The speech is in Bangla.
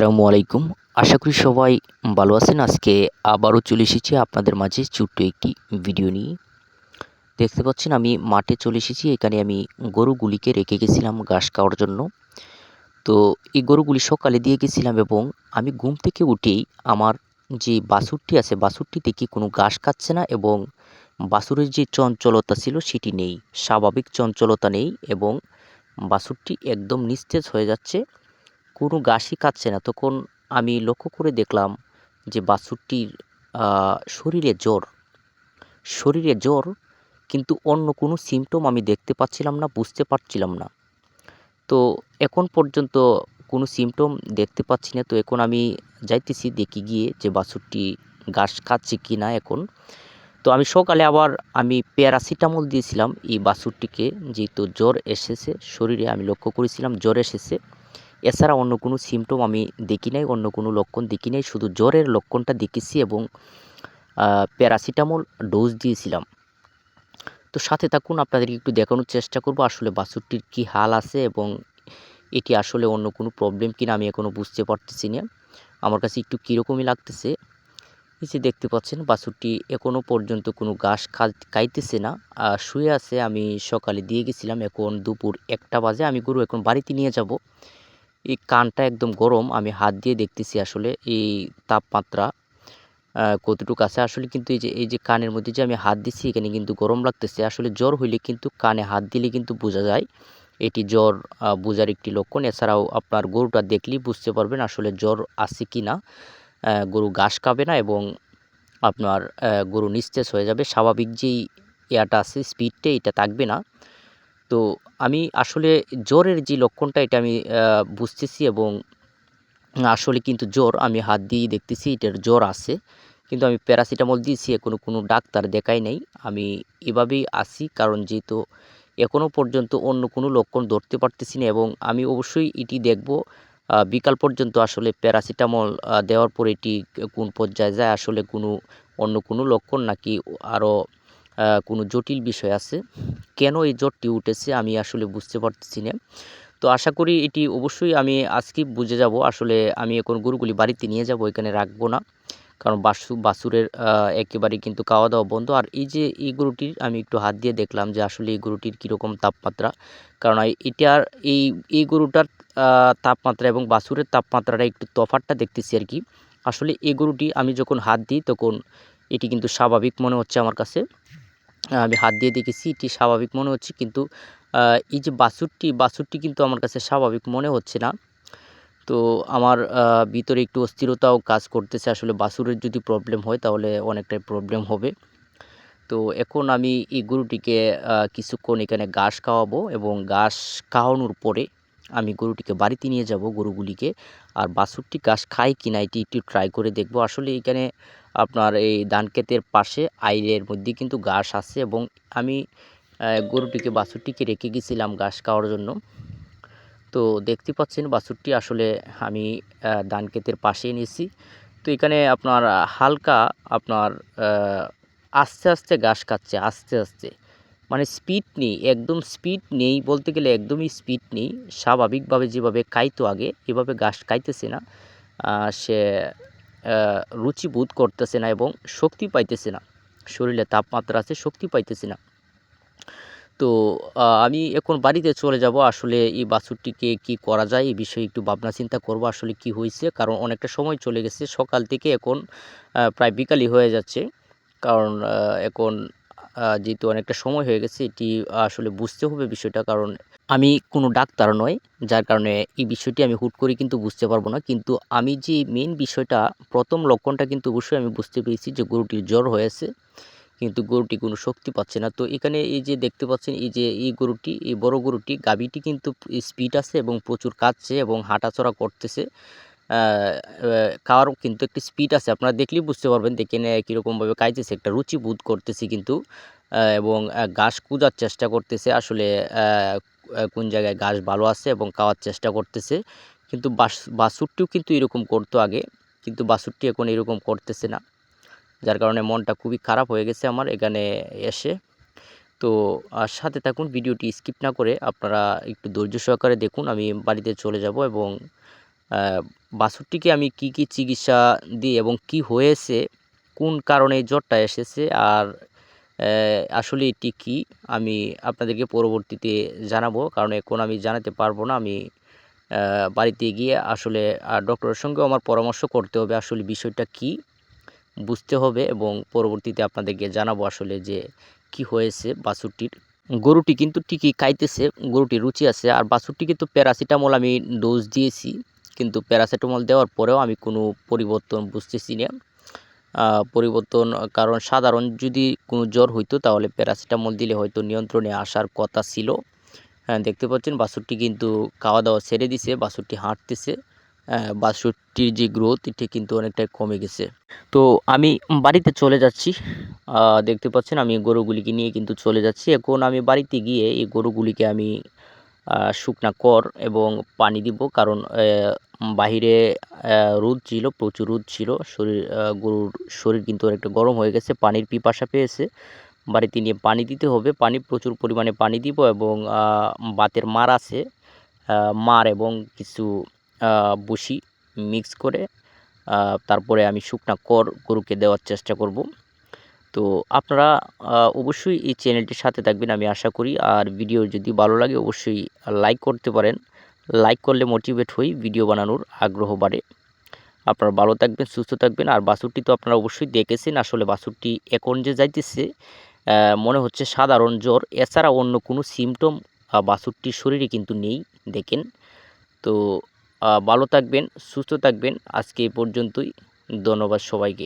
আসসালামু আলাইকুম। আশা করি সবাই ভালো আছেন। আজকে আবারও চলে এসেছি আপনাদের মাঝে ছোট্ট একটি ভিডিও নিয়ে। দেখতে পাচ্ছেন, আমি মাঠে চলে এসেছি। এখানে আমি গরুগুলিকে রেখে গেছিলাম ঘাস খাওয়ার জন্য। তো এই গরুগুলি সকালে দিয়ে গেছিলাম এবং আমি ঘুম থেকে উঠেই আমার যে বাছুরটি আছে বাছুরটি দেখি কোনো ঘাস খাচ্ছে না এবং বাছুরের যে চঞ্চলতা ছিল সেটি নেই। স্বাভাবিক চঞ্চলতা নেই এবং বাছুরটি একদম নিস্তেজ হয়ে যাচ্ছে। কোনো ঘাসই খাচ্ছে না। তখন আমি লক্ষ্য করে দেখলাম যে বাছুরটির শরীরে জ্বর। শরীরে জ্বর, কিন্তু অন্য কোনো সিমটম আমি দেখতে পাচ্ছিলাম না, বুঝতে পারছিলাম না। তো এখন পর্যন্ত কোনো সিমটম দেখতে পাচ্ছি না। তো এখন আমি যাইতেছি দেখি গিয়ে যে বাছুরটি ঘাস খাচ্ছে কি না এখন। তো আমি সকালে আবার আমি প্যারাসিটামল দিয়েছিলাম এই বাছুরটিকে, যেহেতু জ্বর এসেছে, শরীরে আমি লক্ষ্য করেছিলাম জ্বর এসেছে। এছাড়া অন্য কোনো সিমটম আমি দেখি নাই, অন্য কোনো লক্ষণ দেখি নাই, শুধু জ্বরের লক্ষণটা দেখেছি এবং প্যারাসিটামল ডোজ দিয়েছিলাম। তো সাথে থাকুন, আপনাদেরকে একটু দেখানোর চেষ্টা করব, আসলে বাছুরটির কি হাল আছে এবং এটি আসলে অন্য কোনো প্রবলেম কিনা আমি এখনও বুঝতে পারতেছি না। আমার কাছে একটু কীরকমই লাগতেছে যে দেখতে পাচ্ছেন, বাছুরটি এখনও পর্যন্ত কোনো ঘাস খাইতেছে না আর শুয়ে আছে, আমি সকালে দিয়ে গেছিলাম, এখন দুপুর একটা বাজে, আমি গরু এখন বাড়িতে নিয়ে যাব। এই কানটা একদম গরম, আমি হাত দিয়ে দেখতেছি আসলে এই তাপমাত্রা কতটুকু আছে। আসলে কিন্তু এই যে এই যে কানের মধ্যে যে আমি হাত দিচ্ছি এখানে কিন্তু গরম লাগতেছে। আসলে জ্বর হইলে কিন্তু কানে হাত দিলে কিন্তু বোঝা যায়। এটি জ্বর বোঝার একটি লক্ষণ। এছাড়াও আপনার গরুটা দেখলেই বুঝতে পারবেন আসলে জ্বর আছে কি না গরু ঘাস খাবে না এবং আপনার গরু নিস্তেজ হয়ে যাবে। স্বাভাবিক যেই ইয়াটা আছে স্পিডটা এটা থাকবে না। তো আমি আসলে জ্বরের যে লক্ষণটা এটা আমি বুঝতেছি এবং আসলে কিন্তু জ্বর আমি হাত দিয়েই দেখতেছি, এটার জ্বর আছে। কিন্তু আমি প্যারাসিটামল দিয়েছি এখনও কোনো ডাক্তার দেখাই নাই। আমি এভাবেই আসি কারণ যেহেতু এখনও পর্যন্ত অন্য কোনো লক্ষণ ধরতে পারতেছি না এবং আমি অবশ্যই এটি দেখব। বিকাল পর্যন্ত আসলে প্যারাসিটামল দেওয়ার পর এটি কোন পর্যায়ে যায়, আসলে কোনো অন্য কোনো লক্ষণ নাকি আরও কোনো জটিল বিষয় আছে। কেন এই জ্বরটি উঠেছে আমি আসলে বুঝতে পারতেছি না। তো আশা করি এটি অবশ্যই আমি আজকে বুঝে যাব। আসলে আমি এখন গরুগুলি বাড়িতে নিয়ে যাব, এখানে রাখব না। কারণ বাসু বাছুরের একেবারে কিন্তু খাওয়া দাওয়া বন্ধ। আর এই যে এই গরুটির আমি একটু হাত দিয়ে দেখলাম যে আসলে এই গরুটির কীরকম তাপমাত্রা। কারণ এটার এই এই গরুটার তাপমাত্রা এবং বাছুরের তাপমাত্রাটা একটু তফাতটা দেখতেছি আর কি। আসলে এই গরুটি আমি যখন হাত দিই তখন এটি কিন্তু স্বাভাবিক মনে হচ্ছে আমার কাছে। আমি হাত দিয়ে দেখেছি, এটি স্বাভাবিক মনে হচ্ছে, কিন্তু এই যে বাছুরটি বাছুরটি কিন্তু আমার কাছে স্বাভাবিক মনে হচ্ছে না। তো আমার ভিতরে একটু অস্থিরতাও কাজ করতেছে, আসলে বাছুরের যদি প্রবলেম হয়, তাহলে অনেকটাই প্রবলেম হবে। তো এখন আমি এই গরুটিকে কিছুক্ষণ এখানে ঘাস খাওয়াবো এবং ঘাস খাওয়ানোর পরে আমি গরুটিকে বাড়িতে নিয়ে যাব, গরুগুলিকে। আর বাছুরটি ঘাস খায় কি না এটি একটু ট্রাই করে দেখব। আসলে এখানে আপনার এই ধান ক্ষেতের পাশে আইলের মধ্যে কিন্তু ঘাস আছে এবং আমি গরুটিকে, বাছুরটিকে রেখে গেছিলাম ঘাস খাওয়ার জন্য। তো দেখতে পাচ্ছেন বাছুরটি আসলে আমি ধান ক্ষেতের পাশে নিয়েছি তো এখানে আপনার হালকা আপনার আস্তে আস্তে ঘাস খাচ্ছে, আস্তে আস্তে। মানে স্পিড নেই একদম স্পিড নেই বলতে গেলে একদমই স্পিড নেই। স্বাভাবিকভাবে যেভাবে খাইতো আগে এভাবে গাছ খাইতেছে না। সে আহ, রুচি বোধ করতেছে না এবং শক্তি পাইতেছে না। শরীরে তাপমাত্রা আছে শক্তি পাইতেছে না। তো আমি এখন বাড়িতে চলে যাব। আসলে এই বাছুরটিকে কি করা যায় এই বিষয়ে একটু ভাবনা চিন্তা করব আসলে কি হয়েছে। কারণ অনেকটা সময় চলে গেছে। সকাল থেকে এখন প্রায় বিকালই হয়ে যাচ্ছে। কারণ এখন যেহেতু অনেকটা সময় হয়ে গেছে, এটি আসলে বুঝতে হবে বিষয়টা। কারণ আমি কোনো ডাক্তার নয় যার কারণে এই বিষয়টি আমি হুট করে কিন্তু বুঝতে পারব না। কিন্তু আমি যে মেন বিষয়টা, প্রথম লক্ষণটা কিন্তু অবশ্যই আমি বুঝতে পেরেছি যে গরুটির জ্বর হয়েছে, কিন্তু গরুটি কোনো শক্তি পাচ্ছে না। তো এখানে এই যে দেখতে পাচ্ছেন, এই যে এই গরুটি, এই বড় গরুটি, গাভীটি কিন্তু স্পিড আছে এবং প্রচুর কাঁদছে এবং হাঁটাচড়া করতেছে। খাওয়ার কিন্তু একটি স্পিড আছে। আপনারা দেখলেই বুঝতে পারবেন দেখে কীরকমভাবে খাইতেছে। একটা রুচি বোধ করতেছি কিন্তু। এবং ঘাস কুজার চেষ্টা করতেছে। আসলে কোন জায়গায় ঘাস ভালো আছে এবং খাওয়ার চেষ্টা করতেছে। কিন্তু বাস বাসুরটিও কিন্তু এরকম করতো আগে। কিন্তু বাসুরটি এখন এরকম করতেছে না। যার কারণে মনটা খুবই খারাপ হয়ে গেছে আমার এখানে এসে। তো সাথে থাকুন, ভিডিওটি স্কিপ না করে আপনারা একটু ধৈর্য সহকারে দেখুন। আমি বাড়িতে চলে যাব এবং বাছুরটিকে আমি কি কি চিকিৎসা দিই এবং কি হয়েছে, কোন কারণে জ্বরটা এসেছে আর আসলে এটি কি, আমি আপনাদেরকে পরবর্তীতে জানাব। কারণ এখন আমি জানাতে পারব না, আমি বাড়িতে গিয়ে আসলে ডক্টরের সঙ্গেও আমার পরামর্শ করতে হবে আসলে বিষয়টা কি, বুঝতে হবে এবং পরবর্তীতে আপনাদেরকে জানাব আসলে যে কি হয়েছে বাছুরটির। গরুটি কিন্তু ঠিকই খাইতেছে, গরুটির রুচি আছে আর বাছুরটিকে তো প্যারাসিটামল আমি ডোজ দিয়েছি। কিন্তু প্যারাসিটামল দেওয়ার পরেও আমি কোনো পরিবর্তন বুঝতেছি না। পরিবর্তন কারণ সাধারণ যদি কোনো জ্বর হইতো তাহলে প্যারাসিটামল দিলে হয়তো নিয়ন্ত্রণে আসার কথা ছিল। হ্যাঁ দেখতে পাচ্ছেন বাছুরটি কিন্তু খাওয়া দাওয়া ছেড়ে দিছে বাছুরটি হাঁটতেছে আহ, বাছুরটির যে গ্রোথ এটি কিন্তু অনেকটাই কমে গেছে। তো আমি বাড়িতে চলে যাচ্ছি। দেখতে পাচ্ছেন আমি গরুগুলিকে নিয়ে কিন্তু চলে যাচ্ছি। এখন আমি বাড়িতে গিয়ে এই গরুগুলিকে আমি শুকনা কর এবং পানি দিব কারণ বাহিরে রোদ ছিল, প্রচুর রোদ ছিল, শরীর গরুর শরীর কিন্তু অনেকটা গরম হয়ে গেছে, পানির পিপাসা পেয়েছে। বাড়িতে নিয়ে পানি দিতে হবে, পানি, প্রচুর পরিমাণে পানি দিব এবং বাতের মার আছে মার এবং কিছু বসি মিক্স করে তারপরে আমি শুকনা কর গরুকে দেওয়ার চেষ্টা করব। তো আপনারা অবশ্যই এই চ্যানেলটির সাথে থাকবেন আমি আশা করি। আর ভিডিও যদি ভালো লাগে, অবশ্যই লাইক করতে পারেন। লাইক করলে মোটিভেট হই ভিডিও বানানোর আগ্রহ বাড়ে। আপনারা ভালো থাকবেন, সুস্থ থাকবেন। আর বাছুরটি তো আপনারা অবশ্যই দেখেছেন। আসলে বাছুরটি এখন যে যাইতেছে মনে হচ্ছে সাধারণ জ্বর। এছাড়া অন্য কোনো সিমটম বাছুরটির শরীরে কিন্তু নেই, দেখেন। তো ভালো থাকবেন, সুস্থ থাকবেন। আজকে এই পর্যন্তই। ধন্যবাদ সবাইকে।